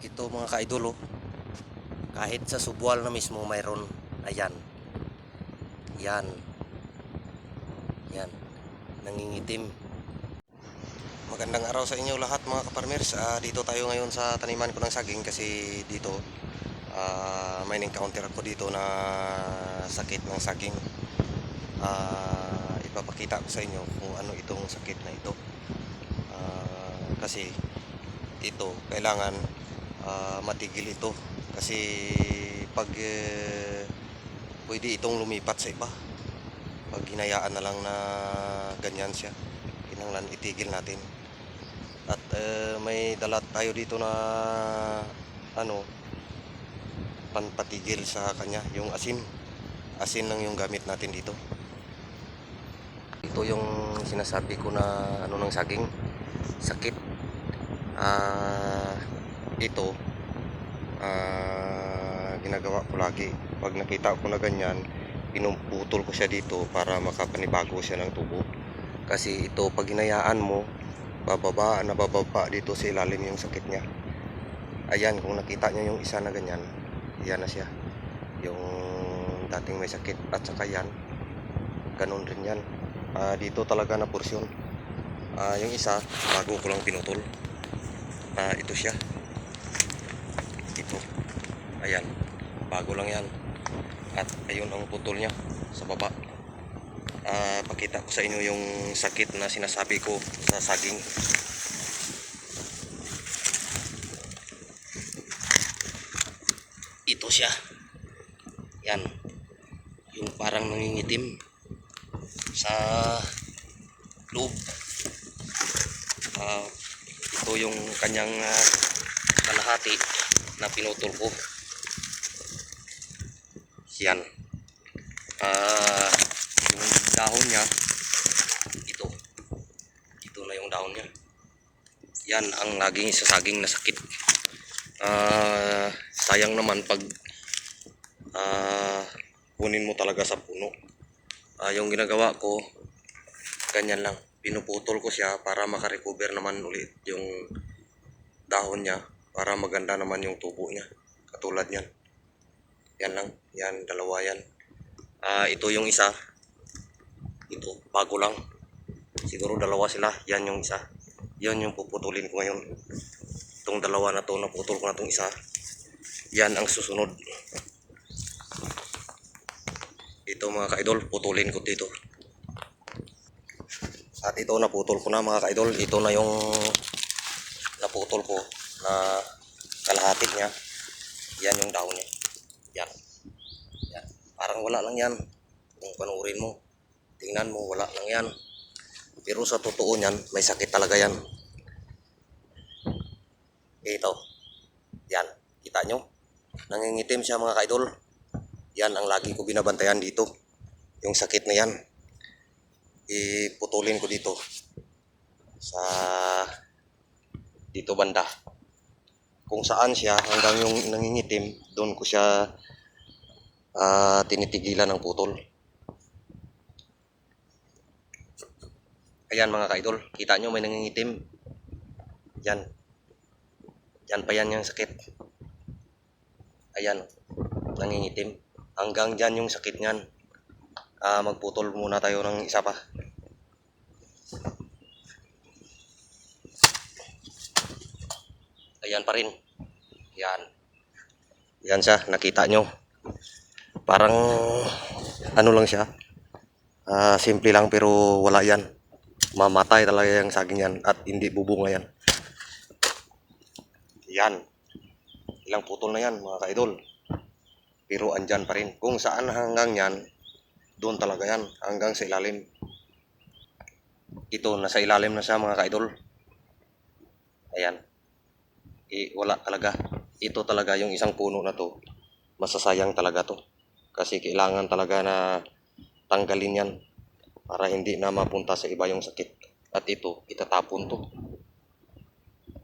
ito mga kaidolo kahit sa subwal na mismo mayroon. Ayan. Yan. Yan. Nangingitim. Magandang araw sa inyo lahat mga kaparmers Ah, dito tayo ngayon sa taniman ko ng saging kasi dito ah, may encounter ako dito na sakit ng saging. Ah, ipapakita ko sa inyo kung ano itong sakit na ito. Ah, kasi ito kailangan ah, matigil ito. Kasi pag eh, pwede itong lumipat sa iba. Pag hinayaan na lang na ganyan siya kinanglan itigil natin. At eh, may dala tayo dito na ano panpatigil sa kanya yung asin. Asin lang yung gamit natin dito. Ito yung sinasabi ko na ano ng saging. Sakit. Ah ito ah ginagawa ko lagi. Pag nakita ko na ganyan pinuputol ko siya dito para makapanibago siya ng tubo. Kasi ito pag hinayaan mo bababa na bababa dito sa ilalim yung sakit niya. Ayan kung nakita niyo yung isa na ganyan yan na siya. Yung dating may sakit at saka yan ganun rin yan. Ah, dito talaga na porsyon. Ah, yung isa bago ko lang pinutol. Ah, ito siya ayan. Bago lang yan. At ayun ang putol niya sa baba. Ah, pakita ko sa inyo yung sakit na sinasabi ko sa saging. Ito siya. Yan. Yung parang nangingitim sa loob. Ah, ito yung kanyang ah, kalahati na pinutol ko yan. Ah, yung dahon niya ito. Ito na yung dahon niya. Yan ang laging sa saging na sakit. Ah, sayang naman pag ah, kunin mo talaga sa puno. Ah, yung ginagawa ko ganyan lang. Pinuputol ko siya para makarecover naman ulit yung dahon niya para maganda naman yung tubo niya. Katulad niyan. Yan lang yan dalawa yan. Ah ito yung isa. Ito bago lang. Siguro dalawa sila. Yan yung isa. Yan yung puputulin ko ngayon. Itong dalawa na to naputol ko na tong isa. Yan ang susunod. Ito mga kaidol putulin ko dito. At ito naputol ko na mga kaidol. Ito na yung naputol ko na kalahati niya. Yan yung daon niya parang wala lang yan. Kung panurin mo tingnan mo wala lang yan. Pero sa totoo niyan may sakit talaga yan. Ito. Yan. Kita nyo? Nangingitim siya mga kaidol. Yan ang lagi ko binabantayan dito. Yung sakit na yan. Iputulin ko dito. Sa dito banda. Kung saan siya hanggang yung nangingitim doon ko siya ah, tinitigilan ng putol. Ayan mga kaidol kita nyo may nangingitim. Yan. Yan pa yan yung sakit. Ayan nangingitim. Hanggang dyan yung sakit niyan ah magputol muna tayo ng isa pa. Ayan pa rin. Yan. Yan siya nakita nyo parang ano lang siya? Ah simple lang pero wala yan. Mamatay talaga yung saging yan at hindi bubunga yan. Yan. Ilang putol na yan mga kaidol. Pero andyan pa rin. Kung saan hanggang yan doon talaga yan. Hanggang sa ilalim. Ito nasa ilalim na siya mga kaidol. Ayan. Eh, wala talaga. Ito talaga yung isang puno na to. Masasayang talaga to kasi kailangan talaga na tanggalin yan para hindi na mapunta sa iba yung sakit. At ito itatapon to.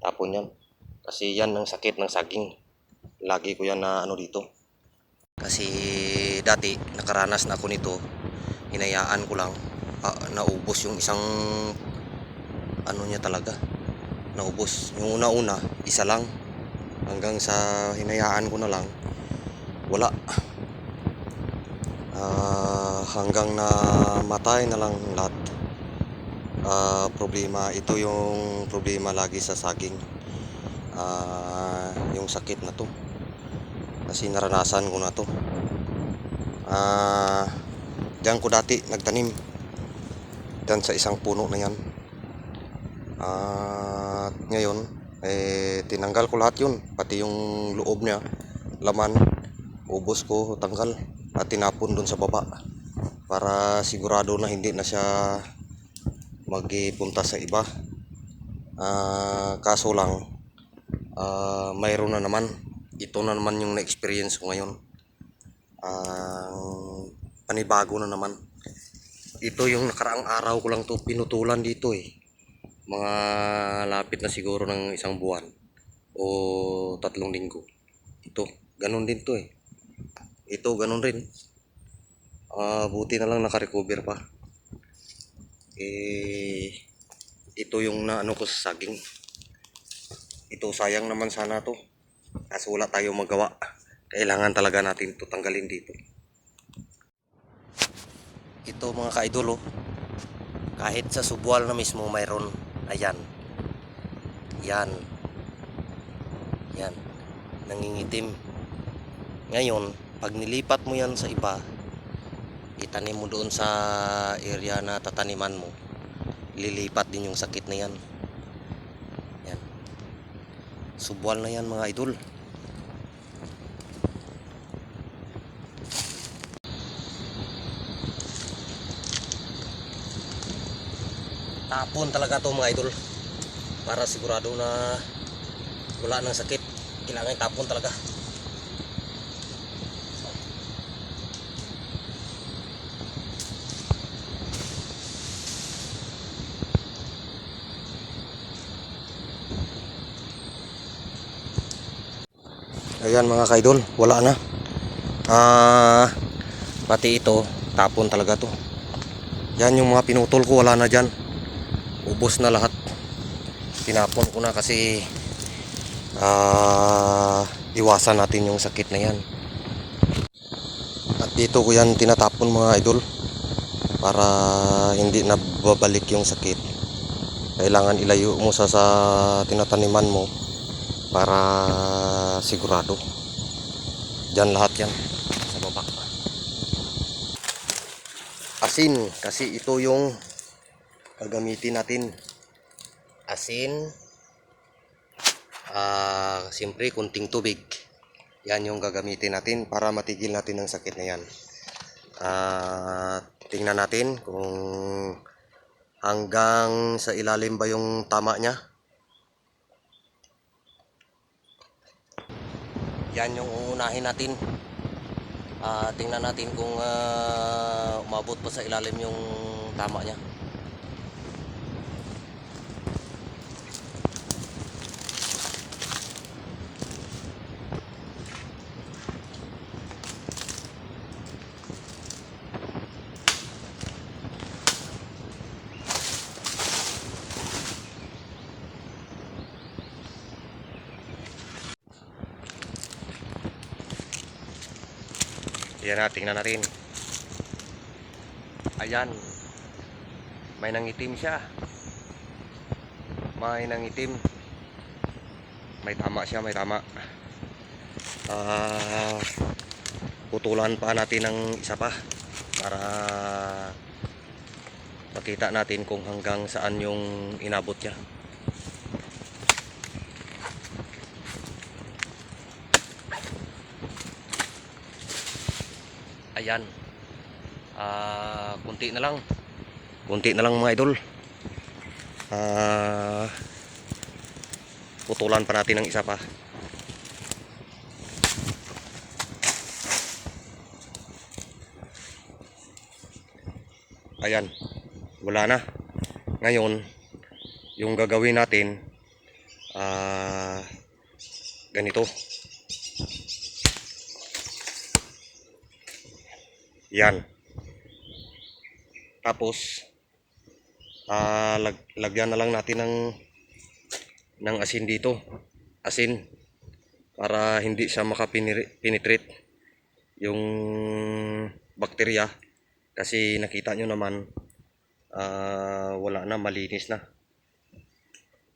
Tapon yan. Kasi yan ang sakit ng saging. Lagi ko yan na ano dito. Kasi dati nakaranas na ako nito. Hinayaan ko lang ah, naubos yung isang ano niya talaga. Naubos. Yung una-una isa lang. Hanggang sa hinayaan ko na lang wala Ah, hanggang na matay na lang lahat. Ah, problema. Ito yung problema lagi sa saging. Ah, yung sakit na to. Kasi naranasan ko na to. Ah, diyan ko dati nagtanim. Diyan sa isang puno na yan. At ngayon eh tinanggal ko lahat yun. Pati yung loob niya. Laman. Ubos ko tanggal at tinapon doon sa baba. Para sigurado na hindi na siya magpunta sa iba. Ah, kaso lang ah, mayroon na naman. Ito na naman yung na-experience ko ngayon. Ang panibago na naman. Ito yung nakaraang araw ko lang to pinutulan dito eh. Mga lapit na siguro ng isang buwan o tatlong linggo. Ito ganun din to eh ito ganun rin. Ah, buti na lang nakarecover pa. Eh ito yung naano ko sa saging. Ito sayang naman sana to. Kaso wala tayo magawa. Kailangan talaga natin to tanggalin dito. Ito mga kaidolo kahit sa subwal na mismo mayroon. Ayan. Yan. Yan. Nangingitim. Ngayon pag nilipat mo yan sa iba itanim mo doon sa area na tataniman mo lilipat din yung sakit na yan. Yan. Subwal na yan mga idol. Tapon talaga to mga idol. Para sigurado na wala nang sakit. Kailangan tapon talaga ayan mga kaidol wala na. Ah pati ito tapon talaga to. Yan yung mga pinutol ko wala na dyan. Ubos na lahat. Tinapon ko na kasi ah iwasan natin yung sakit na yan. At dito ko yan tinatapon mga idol para hindi na babalik yung sakit kailangan ilayo mo sa, sa tinataniman mo para sigurado. Dyan lahat yan sa baba. Asin kasi ito yung gagamitin natin. Asin ah siyempre kunting tubig. Yan yung gagamitin natin para matigil natin ang sakit na yan. At tingnan natin kung hanggang sa ilalim ba yung tama niya? Yan yung uunahin natin. Ah, tingnan natin kung ah, umabot pa sa ilalim yung tama niya Yan na, tingnan natin. Ayan. May nangitim siya. May nangitim. May tama siya, may tama. Ah, putulan pa natin ng isa pa para makita natin kung hanggang saan yung inabot niya. Ayan. Ah, kunti na lang. Kunti na lang mga idol. Ah, putulan pa natin ng isa pa. Ayan. Wala na. Ngayon, yung gagawin natin ah ganito. Yan. Tapos ah lag, lagyan na lang natin ng ng asin dito. Asin. para hindi siya makapenetrate yung bakterya kasi nakita nyo naman ah, wala na malinis na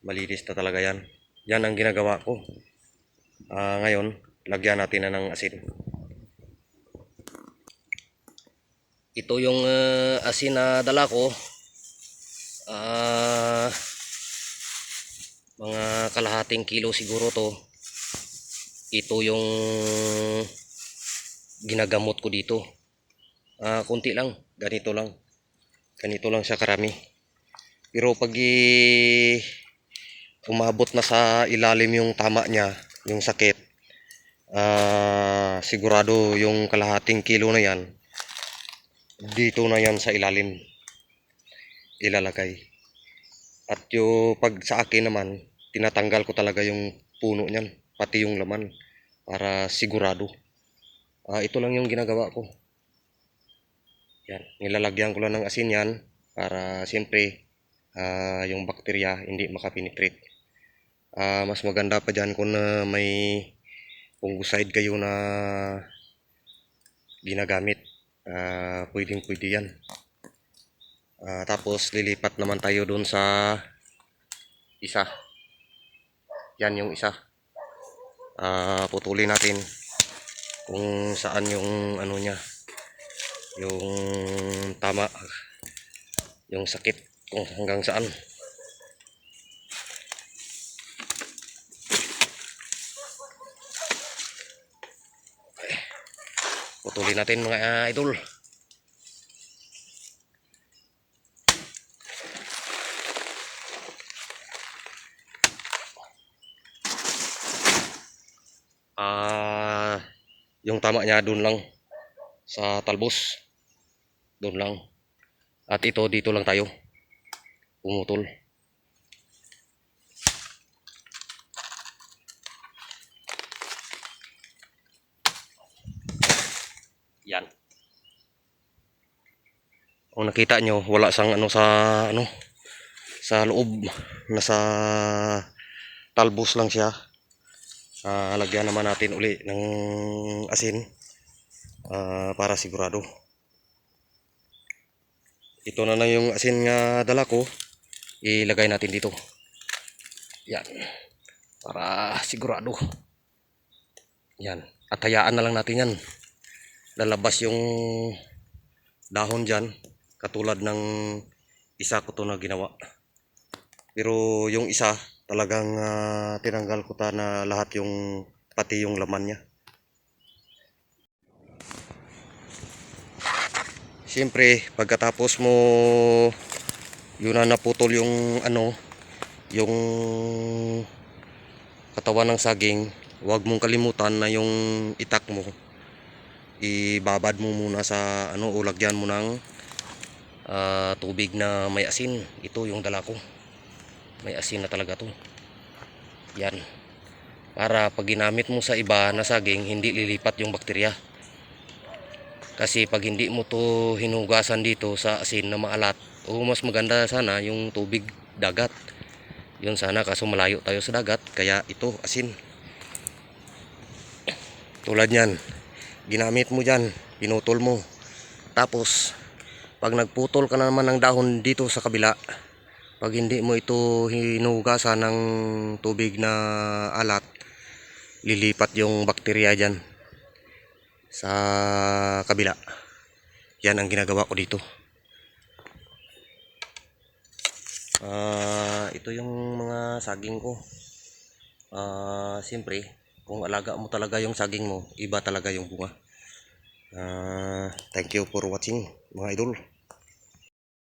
malinis na talaga yan yan ang ginagawa ko Ah, ngayon lagyan natin na ng asin ito yung ah, asin na dala ko. Ah, mga kalahating kilo siguro to. Ito yung ginagamot ko dito. Ah kunti lang. Ganito lang. Ganito lang siya karami. Pero pag umabot na sa ilalim yung tama niya yung sakit ah sigurado yung kalahating kilo na yan dito na yan sa ilalim. Ilalagay. At yung pag sa akin naman tinatanggal ko talaga yung puno niyan pati yung laman para sigurado. Ah, ito lang yung ginagawa ko. Yan nilalagyan ko lang ng asin yan para siyempre ah, yung bakterya hindi makapenetrate. Ah, mas maganda pa dyan kung na may fungicide kayo na ginagamit Ah, pwedeng pwede yan. Ah, tapos lilipat naman tayo dun sa isa. Yan yung isa. Ah, putulin natin kung saan yung ano niya. Yung tama. Yung sakit kung hanggang saan putulin natin mga idol. Ah yung tama niya doon lang. Sa talbos. Doon lang. At ito dito lang tayo. Pumutol yan kung nakita nyo wala sang ano sa ano sa loob nasa talbos lang siya Ah, lagyan naman natin uli ng asin ah, para sigurado. Ito na na yung asin nga dala ko. Ilagay natin dito. Yan. Para sigurado. Yan. At hayaan na lang natin yan. Lalabas yung dahon dyan. Katulad ng isa ko to na ginawa. Pero yung isa, talagang ah, tinanggal ko ta na lahat yung pati yung laman niya. Siyempre, pagkatapos mo yun na naputol yung ano, yung katawan ng saging, huwag mong kalimutan na yung itak mo ibabad mo muna sa ano o mo ng ah, tubig na may asin. Ito yung dala ko. May asin na talaga to. Yan. Para pag ginamit mo sa iba na saging hindi lilipat yung bakterya. Kasi pag hindi mo to hinugasan dito sa asin na maalat o mas maganda sana yung tubig dagat. Yun sana kaso malayo tayo sa dagat kaya ito asin. Tulad yan ginamit mo dyan pinutol mo tapos pag nagputol ka na naman ng dahon dito sa kabila pag hindi mo ito hinugasan ng tubig na alat, lilipat yung bakterya dyan sa kabila. Yan ang ginagawa ko dito. Ah, ito yung mga saging ko. Ah, siyempre, kung alaga mo talaga yung saging mo, iba talaga yung bunga. Ah, thank you for watching, mga idol.